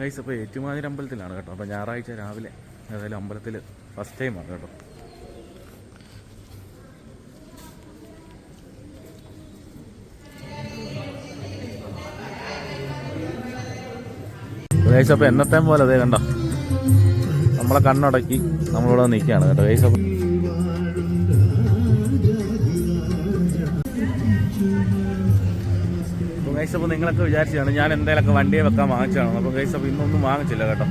Guys അപ്പോൾ ഏറ്റുമാതിരി അമ്പലത്തിലാണ് കേട്ടോ. അപ്പോൾ ഞായറാഴ്ച രാവിലെ ഏതായാലും അമ്പലത്തിൽ ഫസ്റ്റ് ടൈമാണ് കേട്ടോ. ഗൈസ് അപ്പോൾ എന്നത്തെ പോലെ അതേ കണ്ടോ. നമ്മളെ കണ്ണടക്കി നമ്മളിവിടെ നിൽക്കുകയാണ് കേട്ടോ. ഗൈസ് അപ്പോൾ അപ്പോൾ ഗൈസ് നിങ്ങളൊക്കെ വിചാരിച്ചതാണ് ഞാൻ എന്തായാലൊക്കെ വണ്ടിയെ വെക്കാൻ വാങ്ങിച്ചതാണ്? അപ്പോൾ ഗൈസ് അപ്പോൾ ഇന്നൊന്നും വാങ്ങിച്ചില്ല കേട്ടോ.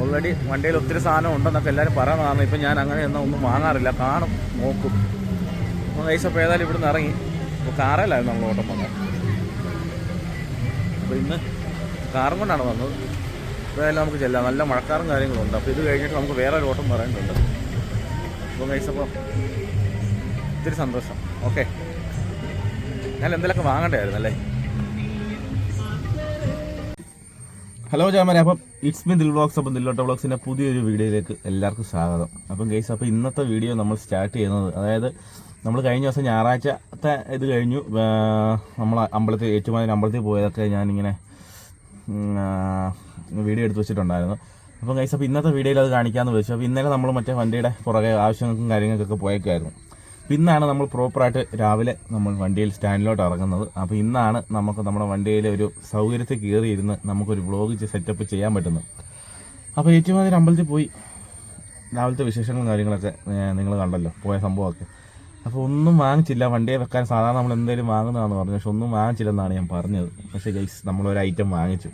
ഓൾറെഡി വണ്ടിയിൽ ഒത്തിരി സാധനം ഉണ്ടെന്നൊക്കെ എല്ലാവരും പറയുന്നതാണ്. ഇപ്പം ഞാൻ അങ്ങനെ ഒന്നും ഒന്നും വാങ്ങാറില്ല. കാണും നോക്കും. അപ്പോൾ ഗൈസ് അപ്പോൾ ഏതായാലും ഇവിടുന്ന് ഇറങ്ങി. അപ്പോൾ കാറിലായിരുന്നു നമ്മൾ ഓട്ടം വന്നത്. അപ്പോൾ ഇന്ന് കാറും കൊണ്ടാണ് വന്നത്. ഏതായാലും നമുക്ക് ചെല്ലാം. നല്ല മഴക്കാറും കാര്യങ്ങളും ഉണ്ട്. അപ്പോൾ ഇത് കഴിഞ്ഞിട്ട് നമുക്ക് വേറെ ഒരു ഓട്ടം പറയേണ്ടതുണ്ട്. അപ്പോൾ ഗൈസ് ഒത്തിരി സന്തോഷം. ഓക്കെ ഞാൻ എന്തെങ്കിലുമൊക്കെ വാങ്ങണ്ടായിരുന്നു അല്ലേ? ഹലോ ചാമര അപ്പം ഇറ്റ്സ് മി ദിൽ വ്ളോഗ്സ് അപ്പം ദില്ലോട്ട വ്ളോഗ്സിന്റെ പുതിയൊരു വീഡിയോയിലേക്ക് എല്ലാവർക്കും സ്വാഗതം. അപ്പം ഗൈസ് അപ്പോൾ ഇന്നത്തെ വീഡിയോ നമ്മൾ സ്റ്റാർട്ട് ചെയ്യുന്നത് അതായത് നമ്മൾ കഴിഞ്ഞ ദിവസം ഞായറാഴ്ചത്തെ ഇത് കഴിഞ്ഞു. നമ്മൾ അമ്പലത്തിൽ ഏറ്റുമാതിരി അമ്പലത്തിൽ പോയതൊക്കെ ഞാനിങ്ങനെ വീഡിയോ എടുത്ത് വെച്ചിട്ടുണ്ടായിരുന്നു. അപ്പം ഗൈസ് അപ്പോൾ ഇന്നത്തെ വീഡിയോയിൽ അത് കാണിക്കാമെന്ന് വെച്ചു അപ്പോൾ ഇന്നലെ നമ്മൾ മറ്റേ വണ്ടിയുടെ പുറകെ ആവശ്യങ്ങൾക്കും കാര്യങ്ങൾക്കൊക്കെ പോയേക്കായിരുന്നു ഇന്നാണ് നമ്മൾ പ്രോപ്പറായിട്ട് രാവിലെ നമ്മൾ വണ്ടിയിൽ സ്റ്റാൻഡിലോട്ട് ഇറങ്ങുന്നത്. അപ്പോൾ ഇന്നാണ് നമുക്ക് നമ്മുടെ വണ്ടിയിലെ ഒരു സൗകര്യത്തിൽ കയറിയിരുന്ന് നമുക്കൊരു വ്ളോഗ് സെറ്റപ്പ് ചെയ്യാൻ പറ്റുന്നത്. അപ്പോൾ ഏറ്റുമാതിരി അമ്പലത്തിൽ പോയി രാവിലത്തെ വിശേഷങ്ങളും കാര്യങ്ങളൊക്കെ നിങ്ങൾ കണ്ടല്ലോ പോയ സംഭവമൊക്കെ. അപ്പോൾ ഒന്നും വാങ്ങിച്ചില്ല. വണ്ടിയെ വെക്കാൻ സാധാരണ നമ്മൾ എന്തെങ്കിലും വാങ്ങുന്നതാണെന്ന് പറഞ്ഞു. പക്ഷെ ഒന്നും വാങ്ങിച്ചില്ലെന്നാണ് ഞാൻ പറഞ്ഞത്. പക്ഷേ ഗൈസ് നമ്മളൊരു ഐറ്റം വാങ്ങിച്ചു.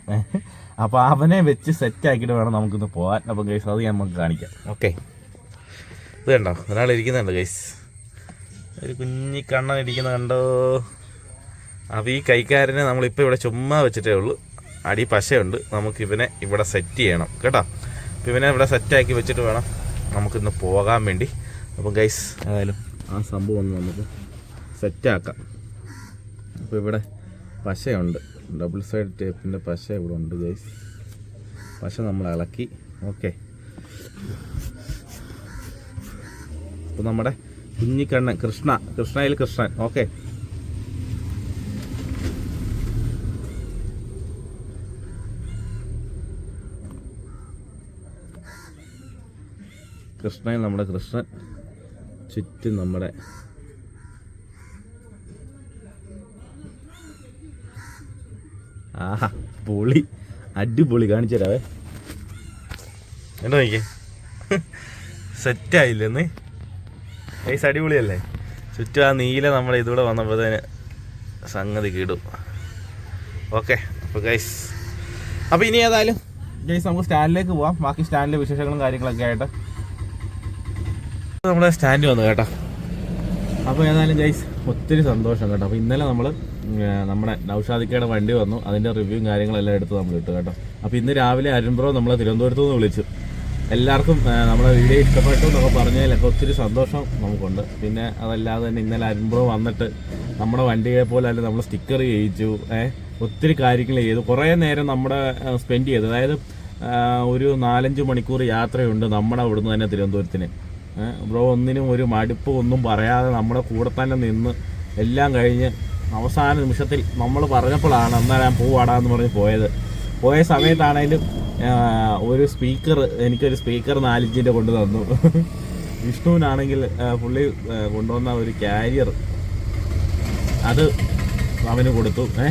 അപ്പോൾ അവനെ വെച്ച് സെറ്റ് ആക്കിയിട്ട് വേണം നമുക്കിന്ന് പോകാൻ അപ്പോൾ ഗൈസ് അത് ഞാൻ നമുക്ക് കാണിക്കാം. ഓക്കെ ഇത് കണ്ടോ? ഒരാൾ ഇരിക്കുന്നുണ്ട് ഗൈസ് ഒരു കുഞ്ഞി കണ്ണൻ ഇരിക്കുന്ന കണ്ടോ? അപ്പോൾ ഈ കൈക്കാരനെ നമ്മളിപ്പോൾ ഇവിടെ ചുമ്മാ വെച്ചിട്ടേ ഉള്ളൂ. അടി പശയുണ്ട്. നമുക്ക് ഇവനെ ഇവിടെ സെറ്റ് ചെയ്യണം കേട്ടോ? അപ്പോൾ ഇവനെ ഇവിടെ സെറ്റാക്കി വെച്ചിട്ട് വേണം നമുക്കിന്ന് പോകാൻ വേണ്ടി. അപ്പം ഗൈസ് ഏതായാലും ആ സംഭവം ഒന്ന് നമുക്ക് സെറ്റാക്കാം അപ്പോൾ ഇവിടെ പശയുണ്ട്. ഡബിൾ സൈഡ് ടേപ്പിന്റെ പശ ഇവിടെ ഉണ്ട് ഗൈസ് പശ നമ്മൾ ഇളക്കി. ഓക്കെ അപ്പോൾ നമ്മുടെ കുഞ്ഞിക്കണ്ണൻ കൃഷ്ണ കൃഷ്ണയിൽ കൃഷ്ണൻ. ഓക്കെ. കൃഷ്ണയിൽ നമ്മുടെ കൃഷ്ണൻ ചുറ്റും നമ്മുടെ ആഹാ പൊളി അടിപൊളി കാണിച്ചു തരാവേ. എന്താ നോക്കിയേ. സെറ്റായില്ലെന്ന് ഗൈസ് അടിപൊളിയല്ലേ? ചുറ്റും ആ നീല നമ്മൾ ഇതുകൂടെ വന്നപ്പോഴത്തേന് സംഗതി കിടും. ഓക്കെ അപ്പോൾ ഗൈസ് അപ്പോൾ ഇനി ഏതായാലും ഗൈസ് നമുക്ക് സ്റ്റാൻഡിലേക്ക് പോവാം. ബാക്കി സ്റ്റാൻഡിലെ വിശേഷങ്ങളും കാര്യങ്ങളൊക്കെ ആയിട്ട്. നമ്മുടെ സ്റ്റാൻഡ് വന്നു കേട്ടോ. അപ്പോൾ ഏതായാലും ഗൈസ് ഒത്തിരി സന്തോഷം കേട്ടോ. അപ്പോൾ ഇന്നലെ നമ്മൾ നമ്മുടെ നൗഷാദിക്കയുടെ വണ്ടി വന്നു. അതിന്റെ റിവ്യൂവും കാര്യങ്ങളെല്ലാം എടുത്ത് നമ്മൾ ഇട്ടു കേട്ടോ. അപ്പോൾ ഇന്ന് രാവിലെ അരുൺബ്രോ നമ്മളെ തിരുവനന്തപുരത്ത് നിന്ന് വിളിച്ചു. എല്ലാവർക്കും നമ്മുടെ വീഡിയോ ഇഷ്ടപ്പെട്ടു എന്നൊക്കെ പറഞ്ഞതിലൊക്കെ ഒത്തിരി സന്തോഷം നമുക്കുണ്ട്. പിന്നെ അതല്ലാതെ തന്നെ ഇന്നലെ അരുൺബ്രോ വന്നിട്ട് നമ്മുടെ വണ്ടിയെ പോലെ അല്ല നമ്മൾ സ്റ്റിക്കർ ചെയ്യിച്ചു ഏഹ് ഒത്തിരി കാര്യങ്ങൾ ചെയ്തു. കുറേ നേരം നമ്മുടെ സ്പെൻഡ് ചെയ്തു. അതായത് ഒരു നാലഞ്ച് മണിക്കൂർ യാത്രയുണ്ട് നമ്മുടെ അവിടുന്ന് തന്നെ തിരുവനന്തപുരത്തിന്. ബ്രോ ഒന്നിനും ഒരു മടുപ്പ് ഒന്നും പറയാതെ നമ്മുടെ കൂടെ തന്നെ നിന്ന് എല്ലാം കഴിഞ്ഞ് അവസാന നിമിഷത്തിൽ നമ്മൾ പറഞ്ഞപ്പോഴാണ് എന്നാൽ ഞാൻ പോവാടാന്ന് പറഞ്ഞ് പോയത്. പോയ സമയത്താണേലും ഒരു സ്പീക്കർ എനിക്കൊരു സ്പീക്കർ നാലിഞ്ചിന്റെ കൊണ്ടു തന്നു. വിഷ്ണുവിനാണെങ്കിൽ പുള്ളി കൊണ്ടുവന്ന ഒരു കാരിയർ അത് അവന് കൊടുത്തു ഏ?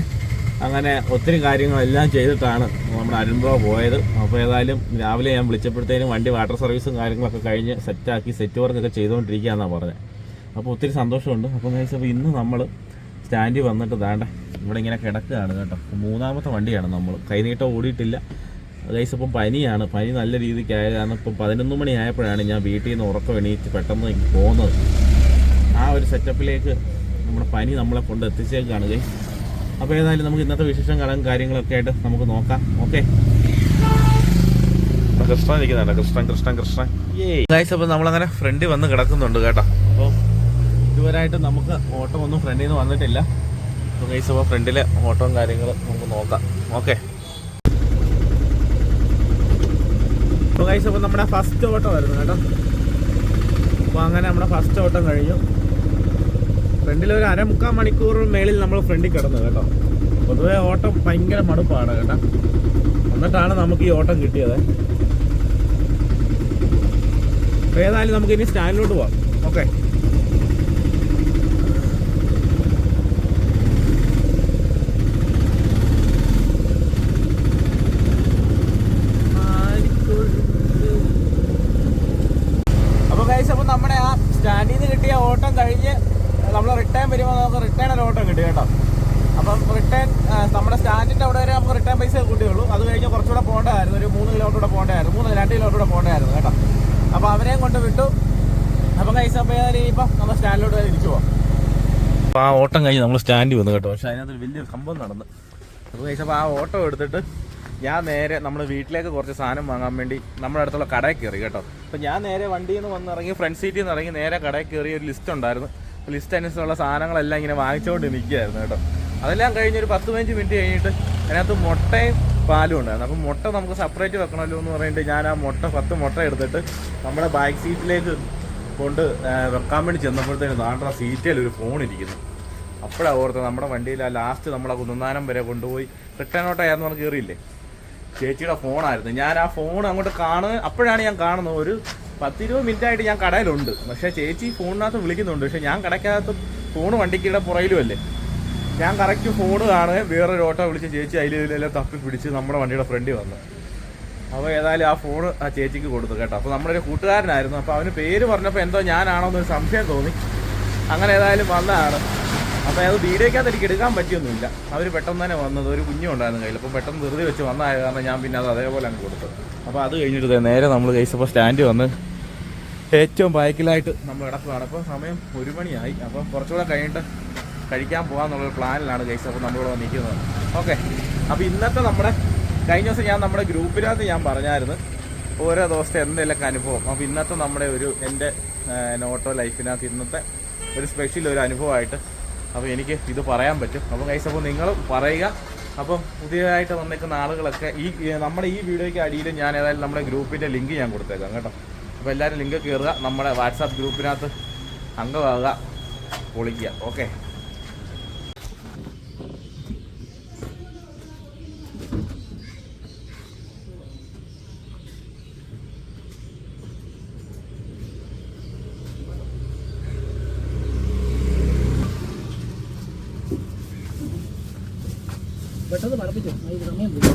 അങ്ങനെ ഒത്തിരി കാര്യങ്ങളെല്ലാം ചെയ്തിട്ടാണ് നമ്മുടെ അരുൺബ്രോ പോയത്. അപ്പോൾ ഏതായാലും രാവിലെ ഞാൻ വിളിച്ചപ്പോഴത്തേനും വണ്ടി വാട്ടർ സർവീസും കാര്യങ്ങളൊക്കെ കഴിഞ്ഞ് സെറ്റാക്കി സെറ്റ് വർക്കൊക്കെ ചെയ്തുകൊണ്ടിരിക്കുകയെന്നാണ് പറഞ്ഞത് അപ്പോൾ ഒത്തിരി സന്തോഷമുണ്ട്. അപ്പോൾ വെച്ചാൽ ഇന്ന് നമ്മൾ സ്റ്റാൻഡിൽ വന്നിട്ട് ദാണ്ട ഇവിടെ ഇങ്ങനെ കിടക്കുകയാണ് കേട്ടോ. മൂന്നാമത്തെ വണ്ടിയാണ് നമ്മൾ കൈനീട്ടം ഓടിയിട്ടില്ല. ഗൈസ് ഇപ്പം പനിയാണ്. പനി നല്ല രീതിക്കായത് കാരണം ഇപ്പം പതിനൊന്ന് മണി ആയപ്പോഴാണ് ഞാൻ വീട്ടിൽ നിന്ന് ഉറക്കം എണീറ്റ് പെട്ടെന്ന് പോകുന്നത് ആ ഒരു സെറ്റപ്പിലേക്ക് നമ്മുടെ പനി നമ്മളെ കൊണ്ട് എത്തിച്ചേക്കാണ് ഗൈസ് അപ്പോൾ ഏതായാലും നമുക്ക് ഇന്നത്തെ വിശേഷം കടം കാര്യങ്ങളൊക്കെ ആയിട്ട് നമുക്ക് നോക്കാം. ഓക്കെ കൃഷ്ണൻ ഇരിക്കുന്നുണ്ട്. കൃഷ്ണൻ കൃഷ്ണൻ കൃഷ്ണൻ. ഗൈസ് അപ്പോൾ നമ്മളങ്ങനെ ഫ്രണ്ടിൽ വന്ന് കിടക്കുന്നുണ്ട് കേട്ടോ. അപ്പോൾ ഇതുവരായിട്ട് നമുക്ക് ഓട്ടം ഒന്നും ഫ്രണ്ടിൽ നിന്ന് വന്നിട്ടില്ല. അപ്പോൾ ഗൈസ് അപ്പോൾ ഫ്രണ്ടിലെ ഓട്ടവും കാര്യങ്ങളും നമുക്ക് നോക്കാം. ഓക്കെ അപ്പോൾ ഗൈസ് അപ്പോൾ നമ്മുടെ ഫസ്റ്റ് ഓട്ടം വരുന്നു കേട്ടോ. അപ്പോൾ അങ്ങനെ നമ്മുടെ ഫസ്റ്റ് ഓട്ടം കഴിഞ്ഞു. ഫ്രണ്ടിൽ ഒരു അരമുക്കാൽ മണിക്കൂർ മേളിൽ നമ്മൾ ഫ്രണ്ടിൽ കിടന്നു കേട്ടോ. പൊതുവേ ഓട്ടം ഭയങ്കര മടുപ്പാണ് കേട്ടോ. എന്നിട്ടാണ് നമുക്ക് ഈ ഓട്ടം കിട്ടിയത്. ഏതായാലും നമുക്ക് ഇനി സ്റ്റാൻഡിലോട്ട് പോവാം. ഓക്കെ അപ്പോൾ ഗൈസ് അപ്പോൾ നമ്മുടെ ആ സ്റ്റാൻഡിൽ നിന്ന് കിട്ടിയ ഓട്ടം കഴിഞ്ഞ് നമ്മൾ റിട്ടേൺ വരുമ്പോൾ നമുക്ക് റിട്ടേൺ ഒരു ഓട്ടം കിട്ടി കേട്ടോ. അപ്പം റിട്ടേൺ നമ്മുടെ സ്റ്റാൻഡിന്റെ അവിടെ വരെ നമുക്ക് റിട്ടേൺ പൈസ കൂട്ടിയുള്ളൂ. അത് കഴിഞ്ഞ് കുറച്ചുകൂടെ പോകേണ്ടതായിരുന്നു. ഒരു മൂന്ന് കിലോമീറ്റർ കൂടെ പോകേണ്ടതായിരുന്നു. മൂന്ന് രണ്ട് കിലോമീറ്റർ കൂടെ പോകേണ്ടതായിരുന്നു കേട്ടോ. അപ്പോൾ അവരെയും കൊണ്ട് വിട്ടു. അപ്പം കൈസ അപ്പോൾ ഇനിയിപ്പം നമ്മൾ സ്റ്റാൻഡിലോട്ട് വരെ തിരിച്ചു പോകാം അപ്പോൾ ആ ഓട്ടം കഴിഞ്ഞ് നമ്മൾ സ്റ്റാൻഡിൽ വന്നു കേട്ടോ. പക്ഷേ അതിനകത്ത് വലിയൊരു സംഭവം നടന്നു. അപ്പോൾ അപ്പോൾ ആ ഓട്ടോ എടുത്തിട്ട് ഞാൻ നേരെ നമ്മൾ വീട്ടിലേക്ക് കുറച്ച് സാധനം വാങ്ങാൻ വേണ്ടി നമ്മുടെ അടുത്തുള്ള കടയിൽ കയറി കേട്ടോ. അപ്പോൾ ഞാൻ നേരെ വണ്ടിയിൽ നിന്ന് വന്നിറങ്ങി ഫ്രണ്ട് സീറ്റിൽ നിന്ന് ഇറങ്ങി നേരെ കടയിൽ കയറി ഒരു ലിസ്റ്റ് ഉണ്ടായിരുന്നു. ലിസ്റ്റ് അനുസരിച്ചുള്ള സാധനങ്ങളെല്ലാം ഇങ്ങനെ വാങ്ങിച്ചുകൊണ്ട് നിൽക്കുകയായിരുന്നു കേട്ടോ. അതെല്ലാം കഴിഞ്ഞ് ഒരു പത്ത് പതിനഞ്ച് മിനിറ്റ് കഴിഞ്ഞിട്ട് അതിനകത്ത് മുട്ടയും പാലും ഉണ്ടായിരുന്നു. അപ്പം മുട്ട നമുക്ക് സെപ്പറേറ്റ് വെക്കണമല്ലോ എന്ന് പറഞ്ഞിട്ട് ഞാൻ ആ മുട്ട പത്ത് മുട്ട എടുത്തിട്ട് നമ്മുടെ ബാക്ക് സീറ്റിലേക്ക് കൊണ്ട് വെക്കാൻ വേണ്ടി ചെന്നപ്പോഴത്തേന് നാണ്ട സീറ്റിൽ ഒരു ഫോൺ ഇരിക്കുന്നു. അപ്പോഴാണ് ഓർത്ത് നമ്മുടെ വണ്ടിയിൽ ആ ലാസ്റ്റ് നമ്മളെ കുന്നന്താനം വരെ കൊണ്ടുപോയി. റിട്ടേൺ ഓട്ടമായിരുന്നു നമ്മൾ കയറിയില്ലേ ചേച്ചിയുടെ ഫോണായിരുന്നു. ഞാൻ ആ ഫോൺ അങ്ങോട്ട് കാണുക അപ്പോഴാണ് ഞാൻ കാണുന്നത്. ഒരു പത്തിരുപത് മിനിറ്റ് ആയിട്ട് ഞാൻ കടയിലുണ്ട്. പക്ഷേ ചേച്ചി ഫോണിനകത്ത് വിളിക്കുന്നുണ്ട്. പക്ഷേ ഞാൻ കടയ്ക്കകത്ത് ഫോൺ വണ്ടിക്കിടെ പുറയിലും അല്ലേ ഞാൻ കറക്റ്റ് ഫോൺ കാണുക വേറൊരു ഓട്ടോ വിളിച്ച് ചേച്ചി അതിൽ ഇതിലെല്ലാം തപ്പി പിടിച്ച് നമ്മുടെ വണ്ടിയുടെ ഫ്രണ്ടിൽ വന്നു. അപ്പോൾ ഏതായാലും ആ ഫോൺ ആ ചേച്ചിക്ക് കൊടുത്തു കേട്ടോ. അപ്പോൾ നമ്മുടെ ഒരു കൂട്ടുകാരനായിരുന്നു. അപ്പോൾ അവന് പേര് പറഞ്ഞപ്പോൾ എന്തോ ഞാനാണോ എന്നൊരു സംശയം തോന്നി. അങ്ങനെ ഏതായാലും വന്നതാണ്. അപ്പോൾ അത് വീഡിയോക്കകത്ത് എനിക്ക് എടുക്കാൻ പറ്റിയൊന്നുമില്ല. അവർ പെട്ടെന്ന് തന്നെ വന്നത് ഒരു കുഞ്ഞുണ്ടായിരുന്നു കയ്യിൽ അപ്പോൾ പെട്ടെന്ന് വെറുതെ വെച്ച് വന്നതായ കാരണം ഞാൻ പിന്നെ അത് അതേപോലെ അങ്ങ് കൊടുത്തു. അപ്പോൾ അത് കഴിഞ്ഞിട്ട് നേരെ നമ്മൾ കഴിച്ചപ്പോൾ സ്റ്റാൻഡ് വന്ന് ഏറ്റവും ബാക്കിലായിട്ട് നമ്മൾ കിടക്കുകയാണ്. അപ്പോൾ സമയം ഒരു മണിയായി. അപ്പോൾ കുറച്ചുകൂടെ കഴിഞ്ഞിട്ട് കഴിക്കാൻ പോകാമെന്നുള്ളൊരു പ്ലാനിലാണ് കഴിച്ചത് അപ്പോൾ നമ്മളിവിടെ വന്നിരിക്കുന്നത് ഓക്കെ. അപ്പോൾ ഇന്നത്തെ നമ്മുടെ കഴിഞ്ഞ ദിവസം ഞാൻ നമ്മുടെ ഗ്രൂപ്പിനകത്ത് ഞാൻ പറഞ്ഞായിരുന്നു. ഓരോ ദിവസത്തെ എന്തെങ്കിലുമൊക്കെ അനുഭവം. അപ്പോൾ ഇന്നത്തെ നമ്മുടെ ഒരു എന്റെ നോട്ടോ ലൈഫിനകത്ത് ഇന്നത്തെ ഒരു സ്പെഷ്യൽ ഒരു അനുഭവമായിട്ട് അപ്പോൾ എനിക്ക് ഇത് പറയാൻ പറ്റും. അപ്പോൾ കൈസ് അപ്പോൾ നിങ്ങൾ പറയുക. അപ്പം പുതിയതായിട്ട് വന്നേക്കുന്ന ആളുകളൊക്കെ ഈ നമ്മുടെ ഈ വീഡിയോയ്ക്ക് അടിയിൽ ഞാൻ ഏതായാലും നമ്മുടെ ഗ്രൂപ്പിന്റെ ലിങ്ക് ഞാൻ കൊടുത്തേക്കാം കേട്ടോ. അപ്പോൾ എല്ലാവരും ലിങ്ക് കയറുക നമ്മുടെ വാട്സാപ്പ് ഗ്രൂപ്പിനകത്ത് അംഗമാകുക. പൊളിക്കുക. ഓക്കെ പെട്ടെന്ന് പറപ്പിച്ചു ഇത് സമയം പോയി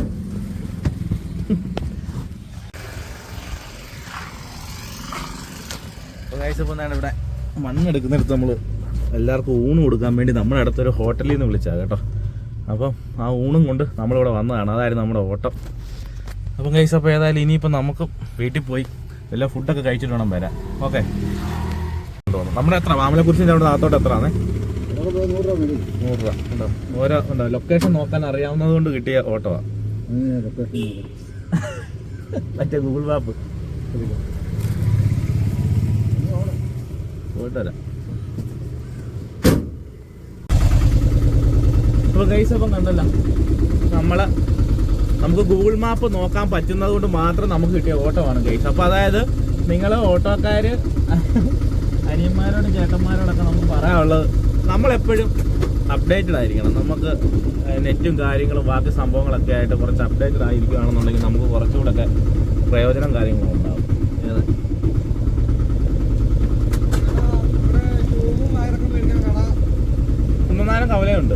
അപ്പോൾ കഴിച്ച പോകുന്നതാണ് ഇവിടെ മണ്ണെടുക്കുന്നിടത്ത് നമ്മൾ എല്ലാവർക്കും ഊണ് കൊടുക്കാൻ വേണ്ടി നമ്മുടെ അടുത്തൊരു ഹോട്ടലിൽ നിന്ന് വിളിച്ചാൽ കേട്ടോ. അപ്പം ആ ഊണും കൊണ്ട് നമ്മളിവിടെ വന്നതാണ്. അതായിരുന്നു നമ്മുടെ ഓട്ടം. അപ്പം കഴിച്ച അപ്പോൾ ഏതായാലും ഇനിയിപ്പം നമുക്ക് വീട്ടിൽ പോയി എല്ലാം ഫുഡൊക്കെ കഴിച്ചിട്ട് വേണം വരാൻ. ഓക്കെ നമ്മുടെ എത്ര? മാമലക്കുറിച്ചിന്റെ അവിടെ നാത്തോട്ട് എത്ര ആണേ നൂറ് രൂപ. ഉണ്ടോ? ഓരോ ഉണ്ടോ? ലൊക്കേഷൻ നോക്കാൻ അറിയാവുന്നത് കൊണ്ട് കിട്ടിയ ഓട്ടോ മറ്റേ ഗൂഗിൾ മാപ്പ്. അപ്പം കണ്ടല്ല നമ്മളെ നമുക്ക് ഗൂഗിൾ മാപ്പ് നോക്കാൻ പറ്റുന്നത് കൊണ്ട് മാത്രം നമുക്ക് കിട്ടിയ ഓട്ടോ ആണ് ഗൈസ് അപ്പൊ അതായത് നിങ്ങൾ ഓട്ടോക്കാര് അനിയന്മാരോടും ചേട്ടന്മാരോടൊക്കെ നമുക്ക് പറയാനുള്ളത് നമ്മളെപ്പോഴും അപ്ഡേറ്റഡ് ആയിരിക്കണം. നമുക്ക് നെറ്റും കാര്യങ്ങളും ബാക്കി സംഭവങ്ങളൊക്കെ ആയിട്ട് കുറച്ച് അപ്ഡേറ്റഡ് ആയിരിക്കുകയാണെന്നുണ്ടെങ്കിൽ നമുക്ക് കുറച്ചുകൂടെ ഒക്കെ പ്രയോജനം കാര്യങ്ങളും ഉണ്ടാവും. കവലയുണ്ട്.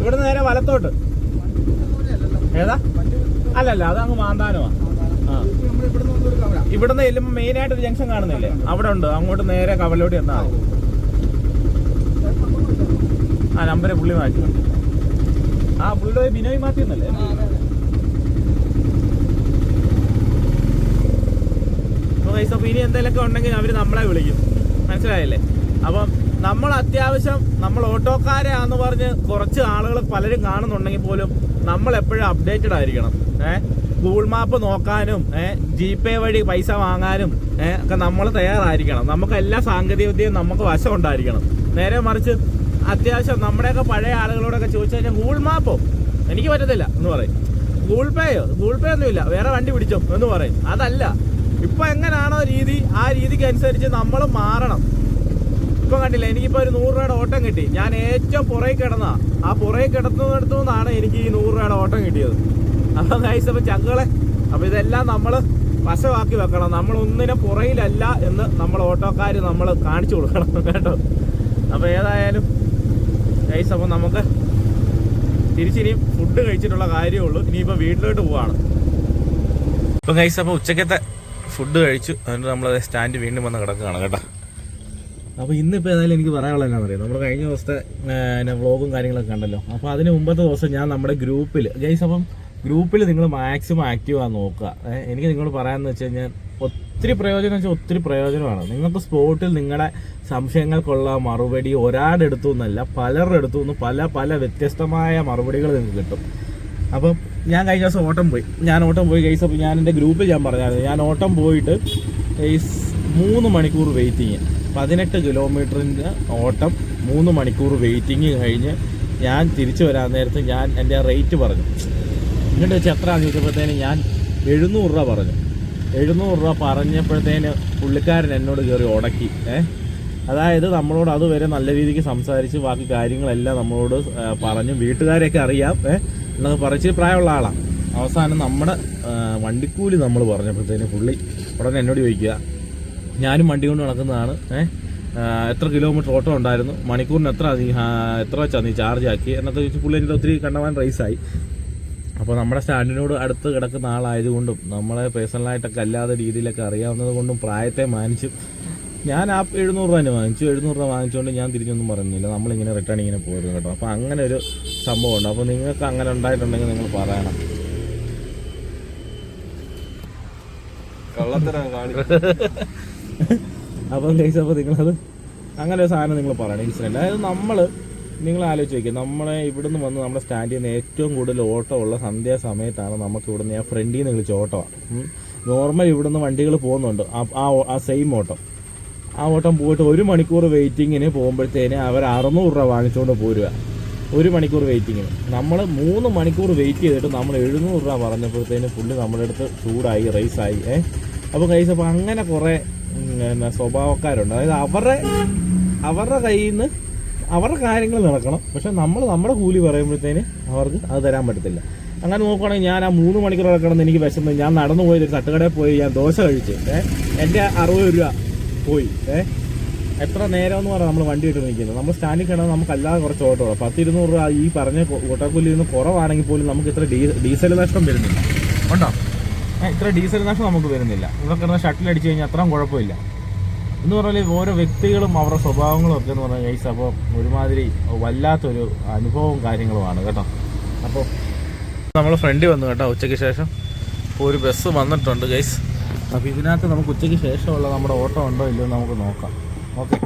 ഇവിടെ നേരെ വലത്തോട്ട്. ഏതാ? അല്ലല്ല അത് അങ്ങ് മാന്താനമാ. ആ. ഇവിടുന്ന് ചെല്ലുമ്പോ മെയിൻ ആയിട്ട് ഒരു ജംഗ്ഷൻ കാണുന്നില്ലേ? അവിടെ ഉണ്ട്. അങ്ങോട്ട് നേരെ കവലോട്ട് എന്നാ ആ നമ്പരെ പുള്ളി മാറ്റി. ആ പുള്ളിയുടെ ബിനോയ് മാറ്റി എന്നല്ലേ പൈസ അപ്പോൾ ഇനി എന്തെങ്കിലുമൊക്കെ ഉണ്ടെങ്കിൽ അവർ നമ്മളെ വിളിക്കും. മനസ്സിലായില്ലേ? അപ്പം നമ്മൾ അത്യാവശ്യം നമ്മൾ ഓട്ടോക്കാരാന്ന് പറഞ്ഞ് കുറച്ച് ആളുകൾ പലരും കാണുന്നുണ്ടെങ്കിൽ പോലും നമ്മൾ എപ്പോഴും അപ്ഡേറ്റഡ് ആയിരിക്കണം. ഏഹ് ഗൂഗിൾ മാപ്പ് നോക്കാനും ജി പേ വഴി പൈസ വാങ്ങാനും ഒക്കെ നമ്മൾ തയ്യാറായിരിക്കണം. നമുക്ക് എല്ലാ സാങ്കേതിക വിദ്യയും നമുക്ക് വശം ഉണ്ടായിരിക്കണം. നേരെ മറിച്ച് അത്യാവശ്യം നമ്മുടെയൊക്കെ പഴയ ആളുകളോടൊക്കെ ചോദിച്ചു കഴിഞ്ഞാൽ ഗൂഗിൾ മാപ്പോ എനിക്ക് പറ്റത്തില്ല എന്ന് പറയും. ഗൂഗിൾ പേയോ ഗൂഗിൾ പേ ഒന്നുമില്ല. വേറെ വണ്ടി പിടിച്ചോ? എന്ന് പറയും. അതല്ല. ഇപ്പൊ എങ്ങനെയാണോ രീതി ആ രീതിക്ക് അനുസരിച്ച് നമ്മൾ മാറണം. ഇപ്പൊ കണ്ടില്ല എനിക്കിപ്പോ ഒരു നൂറ് രൂപയുടെ ഓട്ടം കിട്ടി. ഞാൻ ഏറ്റവും പുറകെ കിടന്ന. ആ പുറകെ കിടത്തുന്നിടത്തു നിന്നാണ് എനിക്ക് ഈ നൂറ് രൂപയുടെ ഓട്ടം കിട്ടിയത്. അപ്പൊ ഗൈസ് അപ്പൊ ചങ്കളെ അപ്പൊ ഇതെല്ലാം നമ്മൾ വശമാക്കി വെക്കണം. നമ്മൾ ഒന്നിനും പുറയിലല്ല എന്ന് നമ്മൾ ഓട്ടോക്കാർ നമ്മൾ കാണിച്ചു കൊടുക്കണം കേട്ടോ. അപ്പൊ ഏതായാലും ഗൈസ് അപ്പൊ നമുക്ക് തിരിച്ചിനിയും ഫുഡ് കഴിച്ചിട്ടുള്ള കാര്യമുള്ളൂ ഇനിയിപ്പോ വീട്ടിലോട്ട് പോവാണ്. ഇപ്പൊ ഗൈസ് അപ്പൊ ഉച്ചക്കത്തെ ഫുഡ് കഴിച്ചു. അതുകൊണ്ട് നമ്മൾ സ്റ്റാൻഡ് വീണ്ടും വന്ന് കിടക്കുകയാണ് കേട്ടോ. അപ്പോൾ ഇന്നിപ്പോൾ ഏതായാലും എനിക്ക് പറയാനുള്ള എന്നാ പറയുക നമ്മൾ കഴിഞ്ഞ ദിവസത്തെ പിന്നെ വ്ലോഗും കാര്യങ്ങളൊക്കെ കണ്ടല്ലോ. അപ്പോൾ അതിന് മുമ്പത്തെ ദിവസം ഞാൻ നമ്മുടെ ഗ്രൂപ്പിൽ ഗൈസ് അപ്പം ഗ്രൂപ്പിൽ നിങ്ങൾ മാക്സിമം ആക്റ്റീവ് ആകാൻ നോക്കുക. എനിക്ക് നിങ്ങളോട് പറയാമെന്ന് വെച്ച് കഴിഞ്ഞാൽ ഒത്തിരി പ്രയോജനം വെച്ചാൽ ഒത്തിരി പ്രയോജനമാണ്. നിങ്ങൾക്ക് സ്പോട്ടിൽ നിങ്ങളുടെ സംശയങ്ങൾക്കുള്ള മറുപടി ഒരാളുടെ അടുത്തു നിന്നല്ല പലരുടെ അടുത്തു നിന്ന് പല പല വ്യത്യസ്തമായ മറുപടികൾ നിങ്ങൾക്ക് കിട്ടും. അപ്പം ഞാൻ കഴിഞ്ഞ ദിവസം ഓട്ടം പോയി. ഞാൻ ഓട്ടം പോയി ഗൈസ് അപ്പോൾ ഞാൻ എന്റെ ഗ്രൂപ്പിൽ ഞാൻ പറഞ്ഞായിരുന്നു. ഞാൻ ഓട്ടം പോയിട്ട് ഗൈസ് മൂന്ന് മണിക്കൂർ വെയിറ്റിങ് പതിനെട്ട് കിലോമീറ്ററിന്റെ ഓട്ടം മൂന്ന് മണിക്കൂർ വെയിറ്റിങ് കഴിഞ്ഞ് ഞാൻ തിരിച്ചു വരാൻ നേരത്ത് ഞാൻ എന്റെ റേറ്റ് പറഞ്ഞു. എന്നിട്ട് വെച്ച് എത്രയാണെന്ന് ചോദിച്ചപ്പോഴത്തേന് ഞാൻ എഴുന്നൂറ് രൂപ പറഞ്ഞു. എഴുന്നൂറ് രൂപ പറഞ്ഞപ്പോഴത്തേന് പുള്ളിക്കാരൻ എന്നോട് കയറി ഉടക്കി. ഏഹ് അതായത് നമ്മളോട് അതുവരെ നല്ല രീതിക്ക് സംസാരിച്ച് ബാക്കി കാര്യങ്ങളെല്ലാം നമ്മളോട് പറഞ്ഞു. വീട്ടുകാരെയൊക്കെ അറിയാം. ഏ? എന്നൊക്കെ പറച്ച് പ്രായമുള്ള ആളാണ് അവസാനം നമ്മുടെ വണ്ടിക്കൂലി നമ്മൾ പറഞ്ഞപ്പോഴത്തേന് പുള്ളി ഉടനെ എന്നോട് ചോദിക്കുക ഞാനും വണ്ടി കൊണ്ട് നടക്കുന്നതാണ്. ഏഹ് എത്ര കിലോമീറ്റർ ഓട്ടോ ഉണ്ടായിരുന്നു? മണിക്കൂറിന് എത്ര നീ എത്ര വെച്ചാണ് നീ ചാർജ് ആക്കി? എന്നൊക്കെ ചോദിച്ചു പുള്ളി എന്റെ ഒത്തിരി കണ്ടവാൻ റേസായി അപ്പോൾ നമ്മുടെ സ്റ്റാൻഡിനോട് അടുത്ത് കിടക്കുന്ന ആളായതുകൊണ്ടും നമ്മളെ പേഴ്സണലായിട്ടൊക്കെ അല്ലാത്ത രീതിയിലൊക്കെ അറിയാവുന്നത് കൊണ്ടും പ്രായത്തെ മാനിച്ചും ഞാൻ ആ എഴുന്നൂറ് രൂപ തന്നെ വാങ്ങിച്ചു. എഴുന്നൂറ് രൂപ വാങ്ങിച്ചുകൊണ്ട് ഞാൻ തിരിഞ്ഞൊന്നും പറഞ്ഞില്ല നമ്മളിങ്ങനെ റിട്ടേൺ ഇങ്ങനെ പോയിരുന്നു കേട്ടോ. അപ്പോൾ അങ്ങനെ ഒരു സംഭവമുണ്ട് അപ്പോൾ നിങ്ങൾക്ക് അങ്ങനെ ഉണ്ടായിട്ടുണ്ടെങ്കിൽ നിങ്ങൾ പറയണം. അപ്പം കഴിച്ച അപ്പോൾ നിങ്ങളത് അങ്ങനെ ഒരു സാധനം നിങ്ങൾ പറയണം. ഇൻസിഡന്റ് അതായത് നമ്മൾ നിങ്ങൾ ആലോചിച്ച് വയ്ക്കുക നമ്മളെ ഇവിടുന്ന് വന്ന് നമ്മുടെ സ്റ്റാൻഡിൽ നിന്ന് ഏറ്റവും കൂടുതൽ ഓട്ടോ ഉള്ള സന്ധ്യാസമയത്താണ് നമുക്ക് ഇവിടുന്ന് ഞാൻ ഫ്രണ്ടിൽ നിന്ന് വിളിച്ച ഓട്ടോ. നോർമൽ ഇവിടുന്ന് വണ്ടികൾ പോകുന്നുണ്ട്. ആ ആ സെയിം ഓട്ടം. ഓട്ടം പോയിട്ട് ഒരു മണിക്കൂർ വെയിറ്റിങ്ങിന് പോകുമ്പോഴത്തേന് അവർ അറുന്നൂറ് രൂപ വാങ്ങിച്ചുകൊണ്ട് പോരുക ഒരു മണിക്കൂർ വെയിറ്റിങ്ങിന് നമ്മൾ മൂന്ന് മണിക്കൂർ വെയിറ്റ് ചെയ്തിട്ട് നമ്മൾ എഴുന്നൂറ് രൂപ പറഞ്ഞപ്പോഴത്തേന് പുള്ളി നമ്മുടെ അടുത്ത് ചൂടായി റൈസായി ഏ? അപ്പോൾ കൈസ് അപ്പോൾ അങ്ങനെ കുറേ പിന്നെ സ്വഭാവക്കാരുണ്ട്. അതായത് അവരുടെ അവരുടെ കയ്യിൽ നിന്ന് അവരുടെ കാര്യങ്ങൾ നടക്കണം. പക്ഷെ നമ്മൾ നമ്മുടെ കൂലി പറയുമ്പോഴത്തേന് അവർക്ക് അത് തരാൻ പറ്റത്തില്ല. അങ്ങനെ നോക്കുവാണെങ്കിൽ ഞാൻ ആ മൂന്ന് മണിക്കൂർ കിടന്ന് എനിക്ക് വിശന്ന് ഞാൻ നടന്നു പോയി തട്ടുകടയിൽ പോയി ഞാൻ ദോശ കഴിച്ച് എന്റെ അറുപത് രൂപ. പോയി. ഏ? എത്ര നേരം എന്ന് പറഞ്ഞാൽ നമ്മൾ വണ്ടി ഇട്ട് നിൽക്കുന്നത്. നമ്മൾ സ്റ്റാൻഡിൽ കിടന്നാൽ നമുക്ക് അല്ലാതെ കുറച്ച് ഓട്ടോ പത്ത് ഇരുന്നൂറ് രൂപ ഈ പറഞ്ഞ ഓട്ടോക്കൂലിൽ നിന്ന് കുറവാണെങ്കിൽ പോലും നമുക്ക് ഇത്ര ഡീസൽ നഷ്ടം വരുന്നില്ല. ഉണ്ടോ ഇത്ര ഡീസൽ നഷ്ടം നമുക്ക് വരുന്നില്ല. ഇവിടെ ഷട്ടിൽ അടിച്ചു കഴിഞ്ഞാൽ അത്രയും കുഴപ്പമില്ല. എന്ന് പറഞ്ഞാൽ ഓരോ വ്യക്തികളും അവരുടെ സ്വഭാവങ്ങളും ഒക്കെ എന്ന് പറഞ്ഞാൽ ഗൈസ് അപ്പോൾ ഒരുമാതിരി വല്ലാത്തൊരു അനുഭവവും കാര്യങ്ങളുമാണ് കേട്ടോ. അപ്പോൾ നമ്മൾ ഫ്രണ്ട് വന്നു കേട്ടോ ഉച്ചയ്ക്ക് ശേഷം. ഒരു ബസ് വന്നിട്ടുണ്ട് ഗൈസ് അപ്പോൾ ഇതിനകത്ത് നമുക്ക് ഉച്ചയ്ക്ക് ശേഷമുള്ള നമ്മുടെ ഓട്ടോ ഉണ്ടോ ഇല്ലയോ നമുക്ക് നോക്കാം. ഓക്കെ.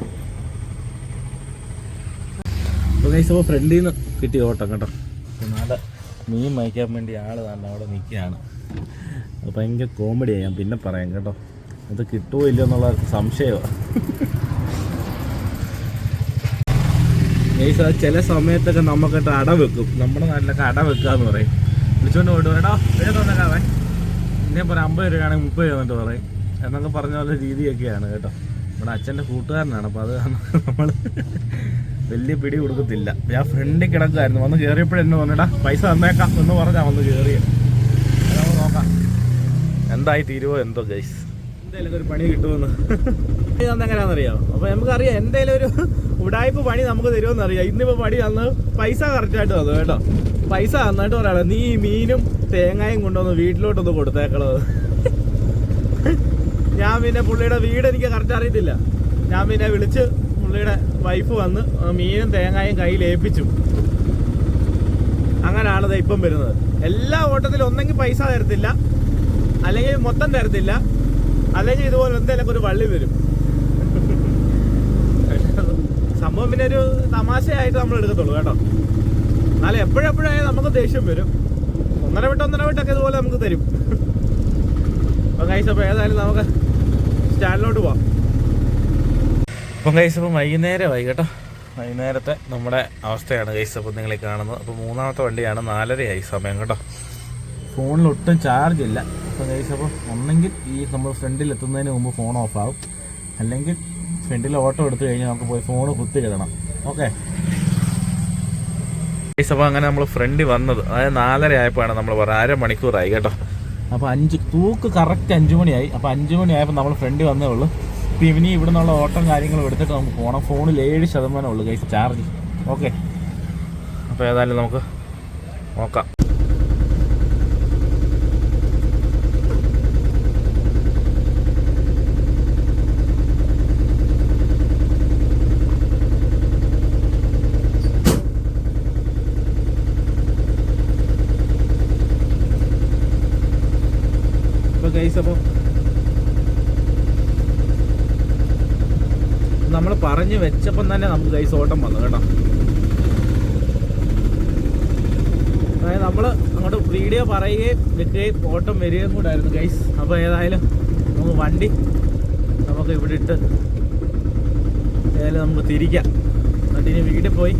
അപ്പോൾ ഗൈസ് അപ്പോൾ ഫ്രണ്ടിൽ നിന്ന് കിട്ടിയ ഓട്ടം കേട്ടോ. അപ്പോൾ നല്ല മീൻ വായിക്കാൻ വേണ്ടി ആൾ തന്നെ അവിടെ നിൽക്കുകയാണ്. അത് ഭയങ്കര കോമഡിയാണ് ഞാൻ പിന്നെ പറയാം കേട്ടോ. അത് കിട്ടുമോ ഇല്ലയോ എന്നുള്ള സംശയമാണ് ഗൈസ് ചില സമയത്തൊക്കെ നമുക്കിട്ട് അട വെക്കും. നമ്മുടെ നാട്ടിലൊക്കെ അട വെക്കുക എന്ന് പറയും. വിളിച്ചോണ്ട് പോയിട്ട് കേട്ടോ തന്നേക്കാവേ ഇന്നെ പറയാം അമ്പത് രൂപയാണെങ്കിൽ മുപ്പത് രൂപ എന്നിട്ട് പറയും. എന്നൊക്കെ പറഞ്ഞ പോലെ രീതിയൊക്കെയാണ് കേട്ടോ. ഇവിടെ അച്ഛന്റെ കൂട്ടുകാരനാണ്. അപ്പോൾ അത് നമ്മൾ വലിയ പിടി കൊടുക്കത്തില്ല. ഞാൻ ഫ്രണ്ടിൽ കിടക്കുമായിരുന്നു വന്ന് കയറിയപ്പോഴെന്നെ പറഞ്ഞടാ പൈസ തന്നേക്കാം എന്ന് പറഞ്ഞാൽ വന്ന് കയറിയത് നോക്കാം. എന്തായി തീരുവോ എന്തോ ഗൈസ് എന്തായാലും ഒരു പണി കിട്ടുമെന്ന്. എങ്ങനെയാണെന്നറിയാം അപ്പൊ നമുക്കറിയാം എന്തെങ്കിലും ഒരു ഉടായ്പ പണി നമുക്ക് തരുമെന്നറിയാം. ഇന്നിപ്പോ പണി തന്ന് പൈസ കറക്റ്റായിട്ട് തന്നു കേട്ടോ. പൈസ തന്നിട്ട് പറയാം നീ മീനും തേങ്ങയും കൊണ്ടുവന്ന് വീട്ടിലോട്ടൊന്ന് കൊടുത്തേക്കണത് ഞാൻ പിന്നെ പുള്ളിയുടെ വീട് എനിക്ക് കറക്റ്റ് അറിയത്തില്ല. ഞാൻ പിന്നെ വിളിച്ച് പുള്ളിയുടെ വൈഫ് വന്ന് മീനും തേങ്ങയും കയ്യിൽ ഏൽപ്പിച്ചു. അങ്ങനെയാണ് ഇത് ഇപ്പം വരുന്നത്. എല്ലാ ഓട്ടത്തിലും ഒന്നെങ്കിൽ പൈസ തരത്തില്ല. അല്ലെങ്കിൽ മൊത്തം തരത്തില്ല. അല്ലെങ്കിൽ ഇതുപോലെ എന്തെങ്കിലും ഒരു വള്ളി വരും. സംഭവം പിന്നെ ഒരു തമാശയായിട്ട് നമ്മൾ എടുക്കത്തുള്ളൂ കേട്ടോ. എന്നാലും എപ്പോഴെപ്പോഴായാലും നമുക്ക് ദേഷ്യം വരും. ഒന്നര വിട്ട് ഒന്നര വിട്ടൊക്കെ ഇതുപോലെ നമുക്ക് തരും. അപ്പം കൈസ് അപ്പോൾ ഏതായാലും നമുക്ക് സ്റ്റാൻഡിലോട്ട് പോവാം. അപ്പം കൈസ് അപ്പം വൈകുന്നേരമായി കേട്ടോ. വൈകുന്നേരത്തെ നമ്മുടെ അവസ്ഥയാണ് കൈസ് അപ്പോൾ നിങ്ങൾ കാണുന്നത്. അപ്പോൾ മൂന്നാമത്തെ വണ്ടിയാണ് നാലരയായി സമയം കേട്ടോ. ഫോണിൽ ഒട്ടും ചാർജ് ഇല്ല. അപ്പോൾ കൈസ് അപ്പോൾ ഒന്നെങ്കിൽ ഈ നമ്മൾ ഫ്രണ്ടിൽ എത്തുന്നതിന് മുമ്പ് ഫോൺ ഓഫാകും അല്ലെങ്കിൽ ഫ്രണ്ടിൽ ഓട്ടോ എടുത്തു കഴിഞ്ഞാൽ നമുക്ക് പോയി ഫോൺ കുത്തി കിടണം ഓക്കെ അപ്പോൾ അങ്ങനെ നമ്മൾ ഫ്രണ്ട് വന്നത്. അതായത് നാലര ആയപ്പോഴാണ് നമ്മൾ പറഞ്ഞത്. അര മണിക്കൂറായി കേട്ടോ. അപ്പോൾ അഞ്ച് തൂക്ക് കറക്റ്റ് അഞ്ച് മണിയായി. അപ്പോൾ മണി ആയപ്പോൾ നമ്മൾ ഫ്രണ്ട് വന്നേ ഉള്ളൂ. ഇപ്പോൾ ഇവനി ഇവിടെ നിന്നുള്ള ഓട്ടം കാര്യങ്ങളും എടുത്തിട്ട് നമുക്ക് പോകണം ഫോണിൽ ഏഴ് ശതമാനം ഉള്ളൂ ഗൈസ് ചാർജ് ഓക്കെ അപ്പോൾ ഏതായാലും നമുക്ക് നോക്കാം ഇപ്പോൾ ഗൈസ് അപ്പോൾ നമ്മൾ പറഞ്ഞു വെച്ചപ്പം തന്നെ നമുക്ക് ഗൈസ് ഓട്ടം വന്നു കേട്ടോ. അതായത് നമ്മൾ അങ്ങോട്ട് വീഡിയോ പറയുകയും വെക്കുകയും ഓട്ടം വരികയും കൂടായിരുന്നു ഗൈസ് അപ്പോൾ ഏതായാലും നമുക്ക് വണ്ടി നമുക്ക് ഇവിടെ ഇട്ട് ഏതായാലും നമുക്ക് തിരിക്കാം. എന്നിട്ട് ഇനി വീട്ടിൽ പോയി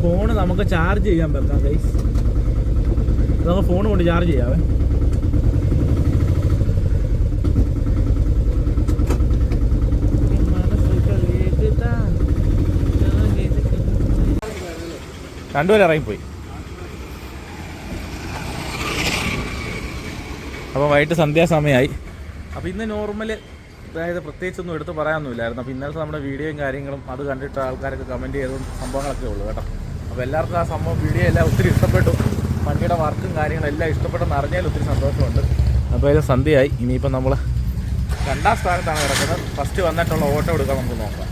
ഫോണ് നമുക്ക് ചാർജ് ചെയ്യാൻ പറ്റാം ഗൈസ് നമുക്ക് ഫോൺ കൊണ്ട് ചാർജ് ചെയ്യാവേ. രണ്ടുപേരും ഇറങ്ങിപ്പോയി. അപ്പോൾ വൈകിട്ട് സന്ധ്യാസമയമായി. അപ്പോൾ ഇന്ന് നോർമൽ അതായത് പ്രത്യേകിച്ചൊന്നും എടുത്ത് പറയാനൊന്നുമില്ലായിരുന്നു. അപ്പോൾ ഇന്നലത്തെ നമ്മുടെ വീഡിയോയും കാര്യങ്ങളും അത് കണ്ടിട്ട് ആൾക്കാരൊക്കെ കമന്റ് ചെയ്തും സംഭവങ്ങളൊക്കെ ഉള്ളൂ കേട്ടോ. അപ്പോൾ എല്ലാവർക്കും ആ സംഭവം വീഡിയോ എല്ലാം ഒത്തിരി ഇഷ്ടപ്പെട്ടു. വണ്ടിയുടെ വർക്കും കാര്യങ്ങളും എല്ലാം ഇഷ്ടപ്പെട്ടെന്ന് അറിഞ്ഞാൽ ഒത്തിരി സന്തോഷമുണ്ട്. അപ്പോൾ ഇത് സന്ധ്യയായി. ഇനിയിപ്പോൾ നമ്മൾ രണ്ടാം സ്ഥാനത്താണ് കിടക്കുന്നത്. ഫസ്റ്റ് വന്നിട്ടുള്ള ഓട്ടോ എടുക്കാൻ നമുക്ക് നോക്കാം.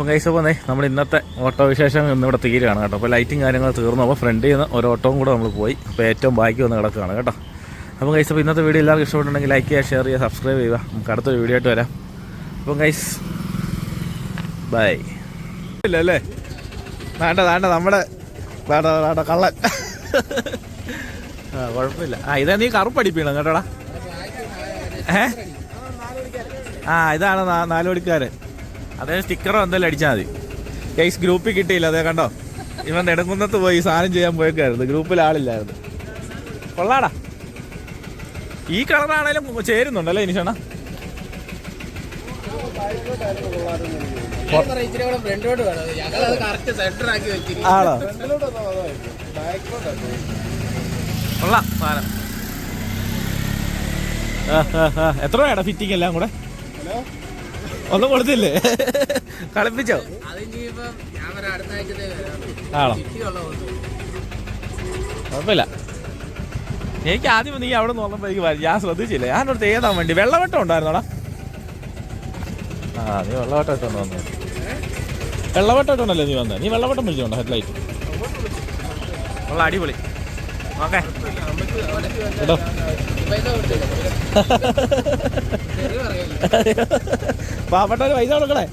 അപ്പം കൈസ് അപ്പോൾ നമ്മൾ ഇന്നത്തെ ഓട്ടോ വിശേഷം ഇന്നിവിടെ തീരുകയാണ് കേട്ടോ. അപ്പോൾ ലൈറ്റും കാര്യങ്ങൾ തീർന്നു. അപ്പോൾ ഫ്രണ്ടിൽ നിന്ന് ഒരു ഓട്ടോയും കൂടെ നമ്മൾ പോയി. അപ്പോൾ ഏറ്റവും ബാക്കി വന്ന് കിടക്കുകയാണ് കേട്ടോ. അപ്പം കൈസ് അപ്പോൾ ഇന്നത്തെ വീഡിയോ എല്ലാവർക്കും ഇഷ്ടപ്പെട്ടുണ്ടെങ്കിൽ ലൈക്ക് ചെയ്യുക ഷെയർ ചെയ്യുക സബ്സ്ക്രൈബ് ചെയ്യുക. നമുക്ക് അടുത്തൊരു വീഡിയോ ആയിട്ട് വരാം. അപ്പം കൈസ് ബൈ ഇല്ല അല്ലേ വേണ്ട വേണ്ട. നമ്മുടെ വേണ്ട വേണ്ട. കള്ളൻ. ആ കുഴപ്പമില്ല. ആ ഇതാ നീ കറുപ്പടിപ്പിക്കണം കേട്ടോടാ. ഏ? ആ ഇതാണ് നാ- നാല് മണിക്കാരൻ അതേ സ്റ്റിക്കറോ എന്തെങ്കിലും അടിച്ചാൽ മതി. കേസ് ഗ്രൂപ്പിൽ കിട്ടിയില്ല അതേ കണ്ടോ? ഇവൻ നെടുങ്കുന്നത്ത് പോയി സാധനം ചെയ്യാൻ പോയേക്കായിരുന്നു. ഗ്രൂപ്പിൽ ആളില്ലായിരുന്നു. കൊള്ളാടാ. ഈ കളറാണേലും ചേരുന്നുണ്ടല്ലേ ഇനിഷണ? ആണോ? കൊള്ളാം സാധനം. എത്ര രൂപയാടാ ഫിറ്റിംഗ് എല്ലാം കൂടെ? ഒന്നും കൊടുത്തില്ലേ? കളിപ്പിച്ചോ? ആണോ? കുഴപ്പമില്ല. എനിക്ക് ആദ്യം നീ അവിടെ നിന്ന് വന്നപ്പോഴേക്ക് ഞാൻ ശ്രദ്ധിച്ചില്ല. ഞാൻ അടുത്ത് ഏതാ വേണ്ടി? വെള്ളവട്ടം ഉണ്ടായിരുന്നോടാ. ആ നീ വെള്ളവട്ടം ഇട്ടോണ്ട് വന്നു. വെള്ളവട്ടം ഇട്ടോണ്ടല്ലേ നീ വന്നത് നീ വെള്ളവട്ടം പിടിച്ചോണ്ടോ ഹെഡ്ലൈറ്റ്? ഉള്ള അടിപൊളി. ഓക്കെ. പാവപ്പെട്ടവര് പൈസ കൊടുക്കണേ.